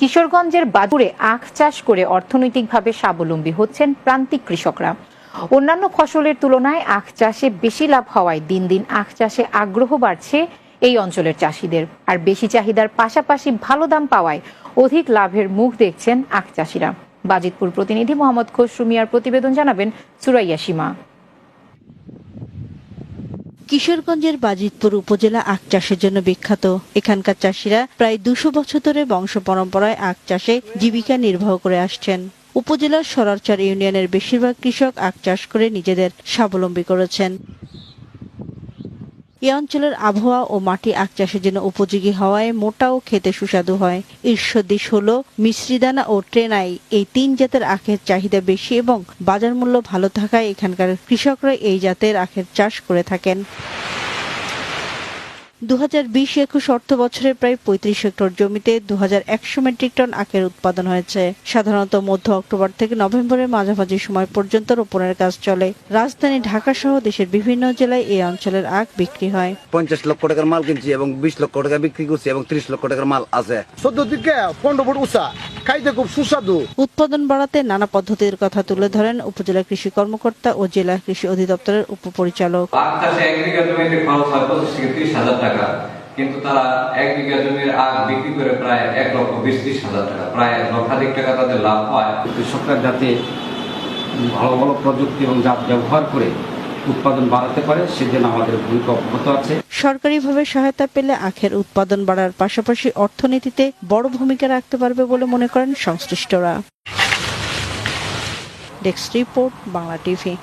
কিশোরগঞ্জের বাদুরে আখ চাষ করে অর্থনৈতিকভাবে স্বাবলম্বী হচ্ছেন প্রান্তিক কৃষকরা। অন্যান্য ফসলের তুলনায় আখ চাষে বেশি লাভ হওয়ায় দিন দিন আখ চাষে আগ্রহ বাড়ছে এই অঞ্চলের চাষিদের। আর বেশি চাহিদার পাশাপাশি ভালো দাম পাওয়ায় অধিক লাভের মুখ দেখছেন আখ চাষিরা। বাজিতপুর প্রতিনিধি মোহাম্মদ খসরু প্রতিবেদন জানাবেন সুরাইয়া সীমা কিশোরগঞ্জের বাজিতপুর উপজেলা আখ চাষের জন্য বিখ্যাত। এখানকার চাষিরা প্রায় দুশো বছর ধরে বংশ পরম্পরায় আখ চাষে জীবিকা নির্বাহ করে আসছেন। উপজেলার সরারচার ইউনিয়নের বেশিরভাগ কৃষক আখ চাষ করে নিজেদের স্বাবলম্বী করেছেন। এ অঞ্চলের আবহাওয়া ও মাটি আখ চাষের জন্য উপযোগী হওয়ায় মোটা ও খেতে সুস্বাদু হয়। ঈর্ষদিশ হল মিশ্রিদানা ও ট্রেনাই। এই তিন জাতের আখের চাহিদা বেশি এবং বাজার মূল্য ভালো থাকায় এখানকার কৃষকরা এই জাতের আখের চাষ করে থাকেন। দু হাজার বিশ একুশ অর্থ বছরে প্রায় পঁয়ত্রিশ হেক্টর জমিতে দু হাজার একশো মেট্রিক টন আখের উৎপাদন হয়েছে। সাধারণত মধ্য অক্টোবর থেকে নভেম্বরের মাঝামাঝি সময় পর্যন্ত রোপণের কাজ চলে। রাজধানী ঢাকা সহ দেশের বিভিন্ন জেলায় এই অঞ্চলের আখ বিক্রি হয়। পঞ্চাশ লক্ষ টাকার মাল কিনছি এবং বিশ লক্ষ টাকা বিক্রি করছি এবং ত্রিশ লক্ষ টাকার মাল আছে। চোদ্দ দিকে পনেরো ফুট উঁচা। খাইতে খুব সুস্বাদু। উৎপাদন বাড়াতে নানা পদ্ধতির কথা তুলে ধরেন উপজেলা কৃষি কর্মকর্তা ও জেলা কৃষি অধিদপ্তরের উপপরিচালক। আখ চাষে এক বিঘা জমিতে খরচ হয় পঁচিশ হাজার টাকা কিন্তু তারা এক বিঘা জমির আখ বিক্রি করে প্রায় এক লক্ষ বিশ ত্রিশ হাজার টাকা প্রায় লক্ষাধিক টাকা তাদের লাভ হয়। কৃষকরা যাতে ভালো ভালো প্রযুক্তি এবং জাত ব্যবহার করে উৎপাদন বাড়াতে পারে, সেজন্য আমাদের ভূমিকা অব্যাহত আছে। সরকারিভাবে সহায়তা পেলে আখের উৎপাদন বাড়ার পাশাপাশি অর্থনীতিতে বড় ভূমিকা রাখতে পারবে বলে মনে করেন সংশ্লিষ্টরা। Desk report, Bangla TV.